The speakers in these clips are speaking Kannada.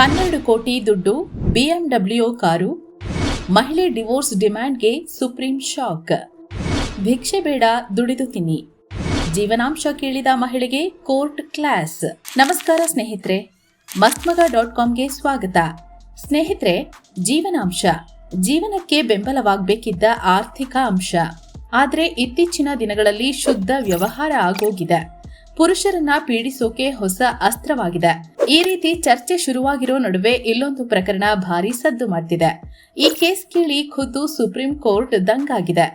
ಹನ್ನೆರಡು ಕೋಟಿ ದುಡ್ಡು ಬಿಎಂಡಬ್ಲ್ಯೂ ಕಾರು, ಮಹಿಳೆ ಡಿವೋರ್ಸ್ ಡಿಮ್ಯಾಂಡ್ಗೆ ಸುಪ್ರೀಂ ಶಾಕ್. ಭಿಕ್ಷೆ ಬೇಡ, ದುಡಿದು ತಿನ್ನಿ. ಜೀವನಾಂಶ ಕೇಳಿದ ಮಹಿಳೆಗೆ ಕೋರ್ಟ್ ಕ್ಲಾಸ್. ನಮಸ್ಕಾರ ಸ್ನೇಹಿತರೆ, ಮಸ್ಮಗ ಡಾಟ್ ಕಾಮ್ಗೆ ಸ್ವಾಗತ. ಸ್ನೇಹಿತರೆ, ಜೀವನಾಂಶ. ಜೀವನಕ್ಕೆ ಬೆಂಬಲವಾಗಬೇಕಿದ್ದ ಆರ್ಥಿಕ ಅಂಶ. ಆದರೆ ಇತ್ತೀಚಿನ ದಿನಗಳಲ್ಲಿ ಶುದ್ಧ ವ್ಯವಹಾರ ಆಗೋಗಿದೆ. ಪುರುಷರನ್ನ ಪೀಡಿಸೋಕೆ ಹೊಸ ಅಸ್ತ್ರವಾಗಿದೆ. ಈ ರೀತಿ ಚರ್ಚೆ ಶುರುವಾಗಿರೋ ನಡುವೆ ಇಲ್ಲೊಂದು ಪ್ರಕರಣ ಭಾರಿ ಸದ್ದು ಮಾಡ್ತಿದೆ. ಈ ಕೇಸ್ ಕೇಳಿ ಖುದ್ದು ಸುಪ್ರೀಂ ಕೋರ್ಟ್ ದಂಗಾಗಿದೆ.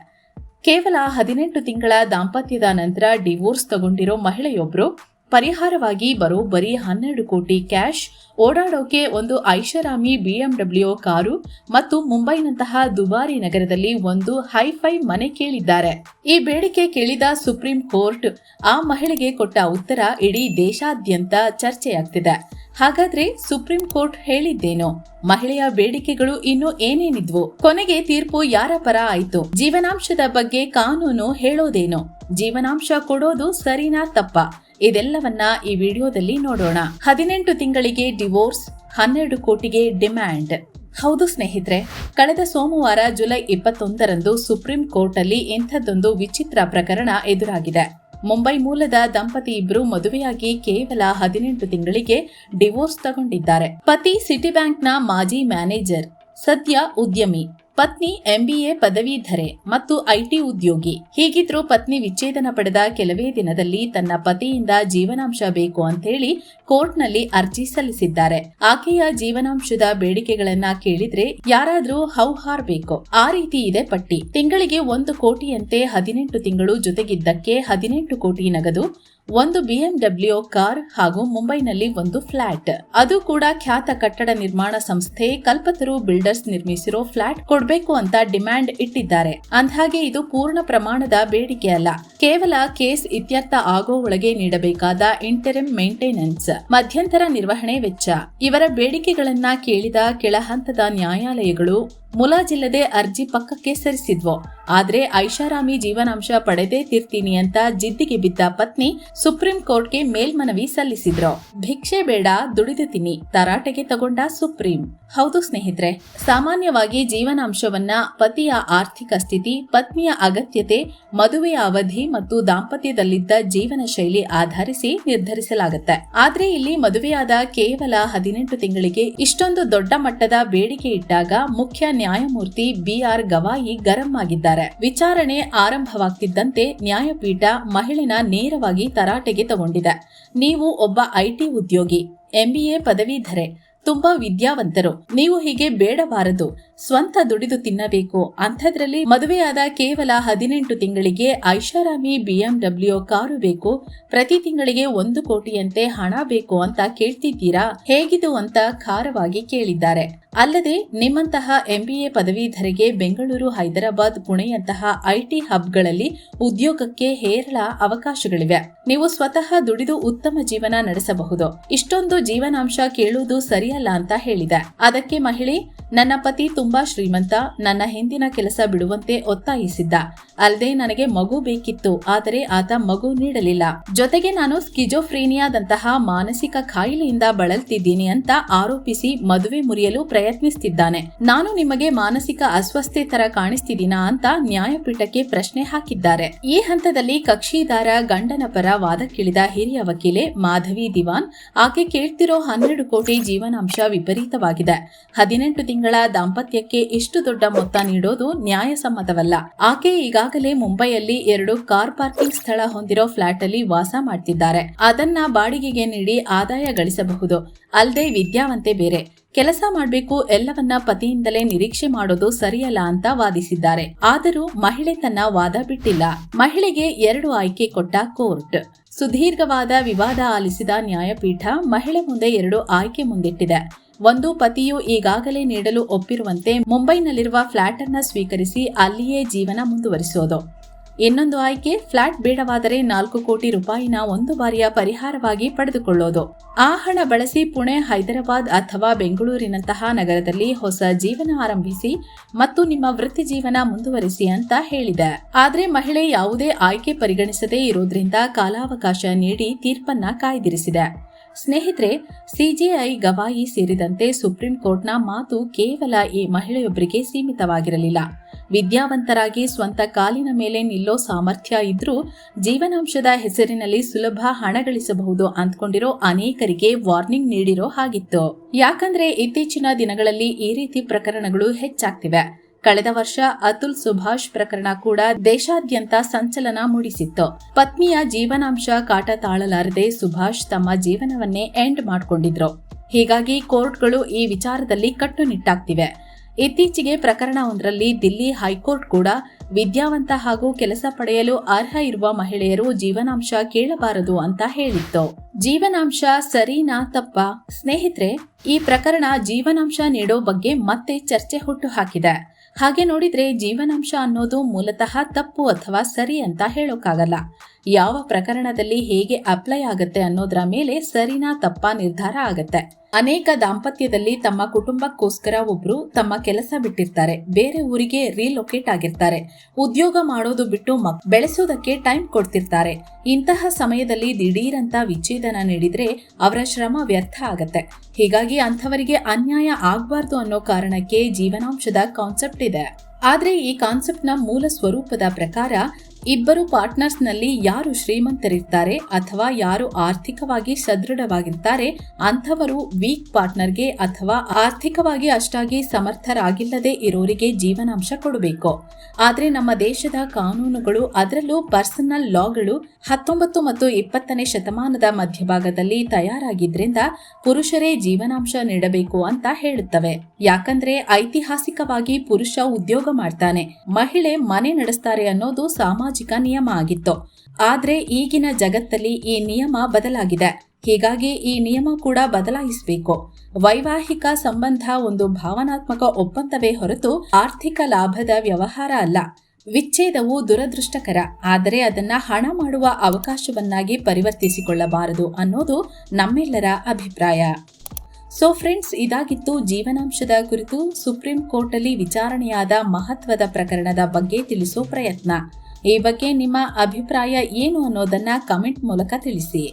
ಕೇವಲ ಹದಿನೆಂಟು ತಿಂಗಳ ದಾಂಪತ್ಯದ ನಂತರ ಡಿವೋರ್ಸ್ ತಗೊಂಡಿರೋ ಮಹಿಳೆಯೊಬ್ರು ಪರಿಹಾರವಾಗಿ ಬರೋಬ್ಬರಿ ಹನ್ನೆರಡು ಕೋಟಿ ಕ್ಯಾಶ್ ಓಡಾಡೋಕೆ ಒಂದು ಐಷಾರಾಮಿ ಬಿಎಂಡಬ್ಲ್ಯೂ ಕಾರು ಮತ್ತು ಮುಂಬೈನಂತಹ ದುಬಾರಿ ನಗರದಲ್ಲಿ ಒಂದು ಹೈಫೈ ಮನೆ ಕೇಳಿದ್ದಾರೆ. ಈ ಬೇಡಿಕೆ ಕೇಳಿದ ಸುಪ್ರೀಂ ಕೋರ್ಟ್ ಆ ಮಹಿಳೆಗೆ ಕೊಟ್ಟ ಉತ್ತರ ಇಡೀ ದೇಶಾದ್ಯಂತ ಚರ್ಚೆಯಾಗ್ತಿದೆ. ಹಾಗಾದ್ರೆ ಸುಪ್ರೀಂ ಕೋರ್ಟ್ ಹೇಳಿದ್ದೇನು? ಮಹಿಳೆಯ ಬೇಡಿಕೆಗಳು ಇನ್ನು ಏನೇನಿದ್ವು? ಕೊನೆಗೆ ತೀರ್ಪು ಯಾರ ಪರ ಆಯ್ತು? ಜೀವನಾಂಶದ ಬಗ್ಗೆ ಕಾನೂನು ಹೇಳೋದೇನು? ಜೀವನಾಂಶ ಕೊಡೋದು ಸರಿನಾ ತಪ್ಪ? ಇದೆಲ್ಲವನ್ನ ಈ ವಿಡಿಯೋದಲ್ಲಿ ನೋಡೋಣ. ಹದಿನೆಂಟು ತಿಂಗಳಿಗೆ ಡಿವೋರ್ಸ್, ಹನ್ನೆರಡು ಕೋಟಿಗೆ ಡಿಮ್ಯಾಂಡ್. ಹೌದು ಸ್ನೇಹಿತರೆ, ಕಳೆದ ಸೋಮವಾರ ಜುಲೈ ಇಪ್ಪತ್ತೊಂದರಂದು ಸುಪ್ರೀಂ ಕೋರ್ಟ್ ಅಲ್ಲಿ ಇಂಥದ್ದೊಂದು ವಿಚಿತ್ರ ಪ್ರಕರಣ ಎದುರಾಗಿದೆ. ಮುಂಬೈ ಮೂಲದ ದಂಪತಿ ಇಬ್ರು ಮದುವೆಯಾಗಿ ಕೇವಲ ಹದಿನೆಂಟು ತಿಂಗಳಿಗೆ ಡಿವೋರ್ಸ್ ತಗೊಂಡಿದ್ದಾರೆ. ಪತಿ ಸಿಟಿ ಬ್ಯಾಂಕ್ನ ಮಾಜಿ ಮ್ಯಾನೇಜರ್, ಸದ್ಯ ಉದ್ಯಮಿ. ಪತ್ನಿ ಎಂಬಿಎ ಪದವೀಧರೆ ಮತ್ತು ಐಟಿ ಉದ್ಯೋಗಿ. ಹೀಗಿದ್ರೂ ಪತ್ನಿ ವಿಚ್ಛೇದನ ಪಡೆದ ಕೆಲವೇ ದಿನದಲ್ಲಿ ತನ್ನ ಪತಿಯಿಂದ ಜೀವನಾಂಶ ಬೇಕು ಅಂತೇಳಿ ಕೋರ್ಟ್ನಲ್ಲಿ ಅರ್ಜಿ ಸಲ್ಲಿಸಿದ್ದಾರೆ. ಆಕೆಯ ಜೀವನಾಂಶದ ಬೇಡಿಕೆಗಳನ್ನ ಕೇಳಿದ್ರೆ ಯಾರಾದ್ರೂ ಹೌಹಾರ್ಬೇಕು ಆ ರೀತಿ ಇದೆ ಪಟ್ಟಿ. ತಿಂಗಳಿಗೆ ಒಂದು ಕೋಟಿಯಂತೆ ಹದಿನೆಂಟು ತಿಂಗಳು ಜೊತೆಗಿದ್ದಕ್ಕೆ ಹದಿನೆಂಟು ಕೋಟಿ ನಗದು, ಒಂದು ಬಿಎಂಡಬ್ಲ್ಯೂ ಕಾರ್ ಹಾಗೂ ಮುಂಬೈನಲ್ಲಿ ಒಂದು ಫ್ಲಾಟ್. ಅದು ಕೂಡ ಖ್ಯಾತ ಕಟ್ಟಡ ನಿರ್ಮಾಣ ಸಂಸ್ಥೆ ಕಲ್ಪತರು ಬಿಲ್ಡರ್ಸ್ ನಿರ್ಮಿಸಿರೋ ಫ್ಲಾಟ್ ಕೊಡ್ಬೇಕು ಅಂತ ಡಿಮ್ಯಾಂಡ್ ಇಟ್ಟಿದ್ದಾರೆ. ಅಂದ್ಹಾಗೆ ಇದು ಪೂರ್ಣ ಪ್ರಮಾಣದ ಬೇಡಿಕೆ ಅಲ್ಲ. ಕೇವಲ ಕೇಸ್ ಇತ್ಯರ್ಥ ಆಗೋ ಒಳಗೆ ನೀಡಬೇಕಾದ ಇಂಟೆರಿಮ್ ಮೇಂಟೆನೆನ್ಸ್ ಮಧ್ಯಂತರ ನಿರ್ವಹಣೆ ವೆಚ್ಚ. ಇವರ ಬೇಡಿಕೆಗಳನ್ನ ಕೇಳಿದ ಕೆಳಹಂತದ ನ್ಯಾಯಾಲಯಗಳು ಮುಲಾಜಿಲ್ಲದೆ ಅರ್ಜಿ ಪಕ್ಕಕ್ಕೆ ಸರಿಸಿದ್ವು. ಆದ್ರೆ ಐಷಾರಾಮಿ ಜೀವನಾಂಶ ಪಡೆದೇ ತೀರ್ತೀನಿ ಅಂತ ಜಿದ್ದಿಗೆ ಬಿದ್ದ ಪತ್ನಿ ಸುಪ್ರೀಂ ಕೋರ್ಟ್ಗೆ ಮೇಲ್ಮನವಿ ಸಲ್ಲಿಸಿದ್ರು. ಭಿಕ್ಷೆ ಬೇಡ, ದುಡಿದು ತಿನ್ನಿ, ತರಾಟೆಗೆ ತಗೊಂಡ ಸುಪ್ರೀಂ. ಹೌದು ಸ್ನೇಹಿತರೆ, ಸಾಮಾನ್ಯವಾಗಿ ಜೀವನಾಂಶವನ್ನ ಪತಿಯ ಆರ್ಥಿಕ ಸ್ಥಿತಿ, ಪತ್ನಿಯ ಅಗತ್ಯತೆ, ಮದುವೆಯ ಅವಧಿ ಮತ್ತು ದಾಂಪತ್ಯದಲ್ಲಿದ್ದ ಜೀವನ ಶೈಲಿ ಆಧರಿಸಿ ನಿರ್ಧರಿಸಲಾಗುತ್ತೆ. ಆದ್ರೆ ಇಲ್ಲಿ ಮದುವೆಯಾದ ಕೇವಲ ಹದಿನೆಂಟು ತಿಂಗಳಿಗೆ ಇಷ್ಟೊಂದು ದೊಡ್ಡ ಮಟ್ಟದ ಬೇಡಿಕೆ ಇಟ್ಟಾಗ ಮುಖ್ಯ ನ್ಯಾಯಮೂರ್ತಿ ಬಿಆರ್ ಗವಾಯಿ ಗರಂ ಆಗಿದ್ದಾರೆ ವಿಚಾರಣೆ ಆರಂಭವಾಗ್ತಿದ್ದಂತೆ ನ್ಯಾಯಪೀಠ ಮಹಿಳೆನ ನೇರವಾಗಿ ತರಾಟೆಗೆ ತಗೊಂಡಿದೆ. ನೀವು ಒಬ್ಬ ಐಟಿ ಉದ್ಯೋಗಿ, ಎಂಬಿಎ ಪದವೀಧರೆ, ತುಂಬಾ ವಿದ್ಯಾವಂತರು, ನೀವು ಹೀಗೆ ಬೇಡಬಾರದು. ಸ್ವಂತ ದುಡಿದು ತಿನ್ನಬೇಕು. ಅಂಥದ್ರಲ್ಲಿ ಮದುವೆಯಾದ ಕೇವಲ ಹದಿನೆಂಟು ತಿಂಗಳಿಗೆ ಐಷಾರಾಮಿ ಬಿಎಂಡಬ್ಲ್ಯೂ ಕಾರು ಬೇಕು. ಪ್ರತಿ ತಿಂಗಳಿಗೆ ಒಂದು ಕೋಟಿಯಂತೆ ಹಣ ಬೇಕು ಅಂತ ಕೇಳ್ತಿದ್ದೀರಾ? ಹೇಗಿದು ಅಂತ ಖಾರವಾಗಿ ಕೇಳಿದ್ದಾರೆ. ಅಲ್ಲದೆ ನಿಮ್ಮಂತಹ ಎಂಬಿಎ ಪದವೀಧರಿಗೆ ಬೆಂಗಳೂರು, ಹೈದರಾಬಾದ್ ಪುಣೆಯಂತಹ ಐಟಿ ಹಬ್ಗಳಲ್ಲಿ ಉದ್ಯೋಗಕ್ಕೆ ಹೇರಳ ಅವಕಾಶಗಳಿವೆ. ನೀವು ಸ್ವತಃ ದುಡಿದು ಉತ್ತಮ ಜೀವನ ನಡೆಸಬಹುದು. ಇಷ್ಟೊಂದು ಜೀವನಾಂಶ ಕೇಳುವುದು ಸರಿಯಲ್ಲ ಅಂತ ಹೇಳಿದೆ. ಅದಕ್ಕೆ ಮಹಿಳೆ ನನ್ನ ಪತಿ ತುಂಬಾ ಶ್ರೀಮಂತ, ನನ್ನ ಹಿಂದಿನ ಕೆಲಸ ಬಿಡುವಂತೆ ಒತ್ತಾಯಿಸಿದ್ದ. ಅಲ್ಲದೆ ನನಗೆ ಮಗು ಬೇಕಿತ್ತು, ಆದರೆ ಆತ ಮಗು ನೀಡಲಿಲ್ಲ. ಜೊತೆಗೆ ನಾನು ಸ್ಕಿಜೋಫ್ರೀನಿಯಾದಂತಹ ಮಾನಸಿಕ ಖಾಯಿಲೆಯಿಂದ ಬಳಲ್ತಿದ್ದೀನಿ ಅಂತ ಆರೋಪಿಸಿ ಮದುವೆ ಮುರಿಯಲು ಪ್ರಯತ್ನಿಸುತ್ತಿದ್ದಾನೆ ನಾನು ನಿಮಗೆ ಮಾನಸಿಕ ಅಸ್ವಸ್ಥೆ ತರ ಕಾಣಿಸ್ತಿದ್ದೀನಾ ಅಂತ ನ್ಯಾಯಪೀಠಕ್ಕೆ ಪ್ರಶ್ನೆ ಹಾಕಿದ್ದಾರೆ. ಈ ಹಂತದಲ್ಲಿ ಕಕ್ಷಿದಾರ ಗಂಡನ ಪರ ವಾದಕ್ಕಿಳಿದ ಹಿರಿಯ ವಕೀಲೆ ಮಾಧವಿ ದಿವಾನ್, ಆಕೆ ಕೇಳ್ತಿರೋ ಹನ್ನೆರಡು ಕೋಟಿ ಜೀವನಾಂಶ ವಿಪರೀತವಾಗಿದೆ. ಹದಿನೆಂಟು ತಿಂಗಳ ದಾಂಪತ್ಯ ದಾಂಪತ್ಯಕ್ಕೆ ಇಷ್ಟು ದೊಡ್ಡ ಮೊತ್ತ ನೀಡೋದು ನ್ಯಾಯಸಮ್ಮತವಲ್ಲ. ಆಕೆ ಈಗಾಗಲೇ ಮುಂಬೈಯಲ್ಲಿ ಎರಡು ಕಾರ್ ಪಾರ್ಕಿಂಗ್ ಸ್ಥಳ ಹೊಂದಿರೋ ಫ್ಲಾಟ್ ಅಲ್ಲಿ ವಾಸ ಮಾಡ್ತಿದ್ದಾರೆ. ಅದನ್ನ ಬಾಡಿಗೆಗೆ ನೀಡಿ ಆದಾಯ ಗಳಿಸಬಹುದು. ಅಲ್ಲದೆ ವಿದ್ಯಾವಂತೆ ಬೇರೆ. ಕೆಲಸ ಮಾಡಬೇಕು ಎಲ್ಲವನ್ನ ಪತಿಯಿಂದಲೇ ನಿರೀಕ್ಷೆ ಮಾಡೋದು ಸರಿಯಲ್ಲ ಅಂತ ವಾದಿಸಿದ್ದಾರೆ. ಆದರೂ ಮಹಿಳೆ ತನ್ನ ವಾದ ಬಿಟ್ಟಿಲ್ಲ. ಮಹಿಳೆಗೆ ಎರಡು ಆಯ್ಕೆ ಕೊಟ್ಟ ಕೋರ್ಟ್. ಸುದೀರ್ಘವಾದ ವಿವಾದ ಆಲಿಸಿದ ನ್ಯಾಯಪೀಠ ಮಹಿಳೆ ಮುಂದೆ ಎರಡು ಆಯ್ಕೆ ಮುಂದಿಟ್ಟಿದೆ. ಒಂದು ಪತಿಯು ಈಗಾಗಲೇ ನೀಡಲು ಒಪ್ಪಿರುವಂತೆ ಮುಂಬೈನಲ್ಲಿರುವ ಫ್ಲಾಟ್ ಅನ್ನ ಸ್ವೀಕರಿಸಿ ಅಲ್ಲಿಯೇ ಜೀವನ ಮುಂದುವರಿಸೋದು. ಇನ್ನೊಂದು ಆಯ್ಕೆ, ಫ್ಲಾಟ್ ಬೇಡವಾದರೆ ನಾಲ್ಕು ಕೋಟಿ ರೂಪಾಯಿನ ಒಂದು ಬಾರಿಯ ಪರಿಹಾರವಾಗಿ ಪಡೆದುಕೊಳ್ಳೋದು. ಆ ಹಣ ಬಳಸಿ ಪುಣೆ, ಹೈದರಾಬಾದ್ ಅಥವಾ ಬೆಂಗಳೂರಿನಂತಹ ನಗರದಲ್ಲಿ ಹೊಸ ಜೀವನ ಆರಂಭಿಸಿ ಮತ್ತು ನಿಮ್ಮ ವೃತ್ತಿ ಜೀವನ ಮುಂದುವರಿಸಿ ಅಂತ ಹೇಳಿದೆ. ಆದರೆ ಮಹಿಳೆ ಯಾವುದೇ ಆಯ್ಕೆ ಪರಿಗಣಿಸದೇ ಇರೋದ್ರಿಂದ ಕಾಲಾವಕಾಶ ನೀಡಿ ತೀರ್ಪನ್ನ ಕಾಯ್ದಿರಿಸಿದೆ. ಸ್ನೇಹಿತರೆ ಸಿಜೆಐ ಗವಾಯಿ ಸೇರಿದಂತೆ ಸುಪ್ರೀಂ ಕೋರ್ಟ್ನ ಮಾತು ಕೇವಲ ಈ ಮಹಿಳೆಯೊಬ್ಬರಿಗೆ ಸೀಮಿತವಾಗಿರಲಿಲ್ಲ. ವಿದ್ಯಾವಂತರಾಗಿ ಸ್ವಂತ ಕಾಲಿನ ಮೇಲೆ ನಿಲ್ಲೋ ಸಾಮರ್ಥ್ಯ ಇದ್ರೂ ಜೀವನಾಂಶದ ಹೆಸರಿನಲ್ಲಿ ಸುಲಭ ಹಣ ಗಳಿಸಬಹುದು ಅಂದ್ಕೊಂಡಿರೋ ಅನೇಕರಿಗೆ ವಾರ್ನಿಂಗ್ ನೀಡಿರೋ ಹಾಗಿತ್ತು. ಯಾಕಂದ್ರೆ ಇತ್ತೀಚಿನ ದಿನಗಳಲ್ಲಿ ಈ ರೀತಿ ಪ್ರಕರಣಗಳು ಹೆಚ್ಚಾಗ್ತಿವೆ. ಕಳೆದ ವರ್ಷ ಅತುಲ್ ಸುಭಾಷ್ ಪ್ರಕರಣ ಕೂಡ ದೇಶಾದ್ಯಂತ ಸಂಚಲನ ಮೂಡಿಸಿತ್ತು. ಪತ್ನಿಯ ಜೀವನಾಂಶ ಕಾಟ ತಾಳಲಾರದೆ ಸುಭಾಷ್ ತಮ್ಮ ಜೀವನವನ್ನೇ ಎಂಡ್ ಮಾಡಿಕೊಂಡಿದ್ರು. ಹೀಗಾಗಿ ಕೋರ್ಟ್ಗಳು ಈ ವಿಚಾರದಲ್ಲಿ ಕಟ್ಟುನಿಟ್ಟಾಗ್ತಿವೆ. ಇತ್ತೀಚೆಗೆ ಪ್ರಕರಣವೊಂದರಲ್ಲಿ ದಿಲ್ಲಿ ಹೈಕೋರ್ಟ್ ಕೂಡ ವಿದ್ಯಾವಂತ ಹಾಗೂ ಕೆಲಸ ಪಡೆಯಲು ಅರ್ಹ ಇರುವ ಮಹಿಳೆಯರು ಜೀವನಾಂಶ ಕೇಳಬಾರದು ಅಂತ ಹೇಳಿತ್ತು. ಜೀವನಾಂಶ ಸರಿನಾ ತಪ್ಪ? ಸ್ನೇಹಿತರೆ, ಈ ಪ್ರಕರಣ ಜೀವನಾಂಶ ನೀಡೋ ಬಗ್ಗೆ ಮತ್ತೆ ಚರ್ಚೆ ಹುಟ್ಟು ಹಾಕಿದೆ. ಹಾಗೆ ನೋಡಿದ್ರೆ ಜೀವನಾಂಶ ಅನ್ನೋದು ಮೂಲತಃ ತಪ್ಪು ಅಥವಾ ಸರಿ ಅಂತ ಹೇಳೋಕ್ಕಾಗಲ್ಲ. ಯಾವ ಪ್ರಕರಣದಲ್ಲಿ ಹೇಗೆ ಅಪ್ಲೈ ಆಗುತ್ತೆ ಅನ್ನೋದರ ಮೇಲೆ ಸರಿನಾ ತಪ್ಪ ನಿರ್ಧಾರ ಆಗತ್ತೆ. ಅನೇಕ ದಾಂಪತ್ಯದಲ್ಲಿ ತಮ್ಮ ಕುಟುಂಬಕ್ಕೋಸ್ಕರ ಒಬ್ರು ತಮ್ಮ ಕೆಲಸ ಬಿಟ್ಟಿರ್ತಾರೆ. ಬೇರೆ ಊರಿಗೆ ರೀಲೊಕೇಟ್ ಆಗಿರ್ತಾರೆ. ಉದ್ಯೋಗ ಮಾಡೋದು ಬಿಟ್ಟು ಮಕ್, ಬೆಳೆಸೋದಕ್ಕೆ ಟೈಮ್ ಕೊಡ್ತಿರ್ತಾರೆ. ಇಂತಹ ಸಮಯದಲ್ಲಿ ದಿಢೀರಂತ ವಿಚ್ಛೇದನ ನೀಡಿದ್ರೆ ಅವರ ಶ್ರಮ ವ್ಯರ್ಥ ಆಗತ್ತೆ. ಹೀಗಾಗಿ ಅಂಥವರಿಗೆ ಅನ್ಯಾಯ ಆಗ್ಬಾರ್ದು ಅನ್ನೋ ಕಾರಣಕ್ಕೆ ಜೀವನಾಂಶದ ಕಾನ್ಸೆಪ್ಟ್ ಇದೆ. ಆದ್ರೆ ಈ ಕಾನ್ಸೆಪ್ಟ್ನ ಮೂಲ ಸ್ವರೂಪದ ಪ್ರಕಾರ ಇಬ್ಬರು ಪಾರ್ಟ್ನರ್ಸ್ನಲ್ಲಿ ಯಾರು ಶ್ರೀಮಂತರಿರ್ತಾರೆ ಅಥವಾ ಯಾರು ಆರ್ಥಿಕವಾಗಿ ಸದೃಢವಾಗಿರ್ತಾರೆ, ಅಂಥವರು ವೀಕ್ ಪಾರ್ಟ್ನರ್ಗೆ ಅಥವಾ ಆರ್ಥಿಕವಾಗಿ ಅಷ್ಟಾಗಿ ಸಮರ್ಥರಾಗಿಲ್ಲದೆ ಇರೋರಿಗೆ ಜೀವನಾಂಶ ಕೊಡಬೇಕು. ಆದರೆ ನಮ್ಮ ದೇಶದ ಕಾನೂನುಗಳು ಅದರಲ್ಲೂ ಪರ್ಸನಲ್ ಲಾಗಳು ಹತ್ತೊಂಬತ್ತು ಮತ್ತು ಇಪ್ಪತ್ತನೇ ಶತಮಾನದ ಮಧ್ಯಭಾಗದಲ್ಲಿ ತಯಾರಾಗಿದ್ದರಿಂದ ಪುರುಷರೇ ಜೀವನಾಂಶ ನೀಡಬೇಕು ಅಂತ ಹೇಳುತ್ತವೆ. ಯಾಕಂದ್ರೆ ಐತಿಹಾಸಿಕವಾಗಿ ಪುರುಷ ಉದ್ಯೋಗ ಮಾಡ್ತಾನೆ, ಮಹಿಳೆ ಮನೆ ನಡೆಸ್ತಾರೆ ಅನ್ನೋದು ಸಾಮಾಜಿಕ ನಿಯಮ ಆಗಿತ್ತು. ಆದ್ರೆ ಈಗಿನ ಜಗತ್ತಲ್ಲಿ ಈ ನಿಯಮ ಬದಲಾಗಿದೆ. ಹೀಗಾಗಿ ಈ ನಿಯಮ ಕೂಡ ಬದಲಾಯಿಸಬೇಕು. ವೈವಾಹಿಕ ಸಂಬಂಧ ಒಂದು ಭಾವನಾತ್ಮಕ ಒಪ್ಪಂದವೇ ಹೊರತು ಆರ್ಥಿಕ ಲಾಭದ ವ್ಯವಹಾರ ಅಲ್ಲ. ವಿಚ್ಛೇದವು ದುರದೃಷ್ಟಕರ. ಆದರೆ ಅದನ್ನ ಹಣ ಮಾಡುವ ಅವಕಾಶವನ್ನಾಗಿ ಪರಿವರ್ತಿಸಿಕೊಳ್ಳಬಾರದು ಅನ್ನೋದು ನಮ್ಮೆಲ್ಲರ ಅಭಿಪ್ರಾಯ. ಸೊ ಫ್ರೆಂಡ್ಸ್ ಇದಾಗಿತ್ತು ಜೀವನಾಂಶದ ಕುರಿತು ಸುಪ್ರೀಂ ಕೋರ್ಟ್ ಅಲ್ಲಿ ವಿಚಾರಣೆಯಾದ ಮಹತ್ವದ ಪ್ರಕರಣದ ಬಗ್ಗೆ ತಿಳಿಸೋ ಪ್ರಯತ್ನ. ಈ ಬಗ್ಗೆ ನಿಮ್ಮ ಅಭಿಪ್ರಾಯ ಏನು ಅನ್ನೋದನ್ನ ಕಮೆಂಟ್ ಮೂಲಕ ತಿಳಿಸಿ.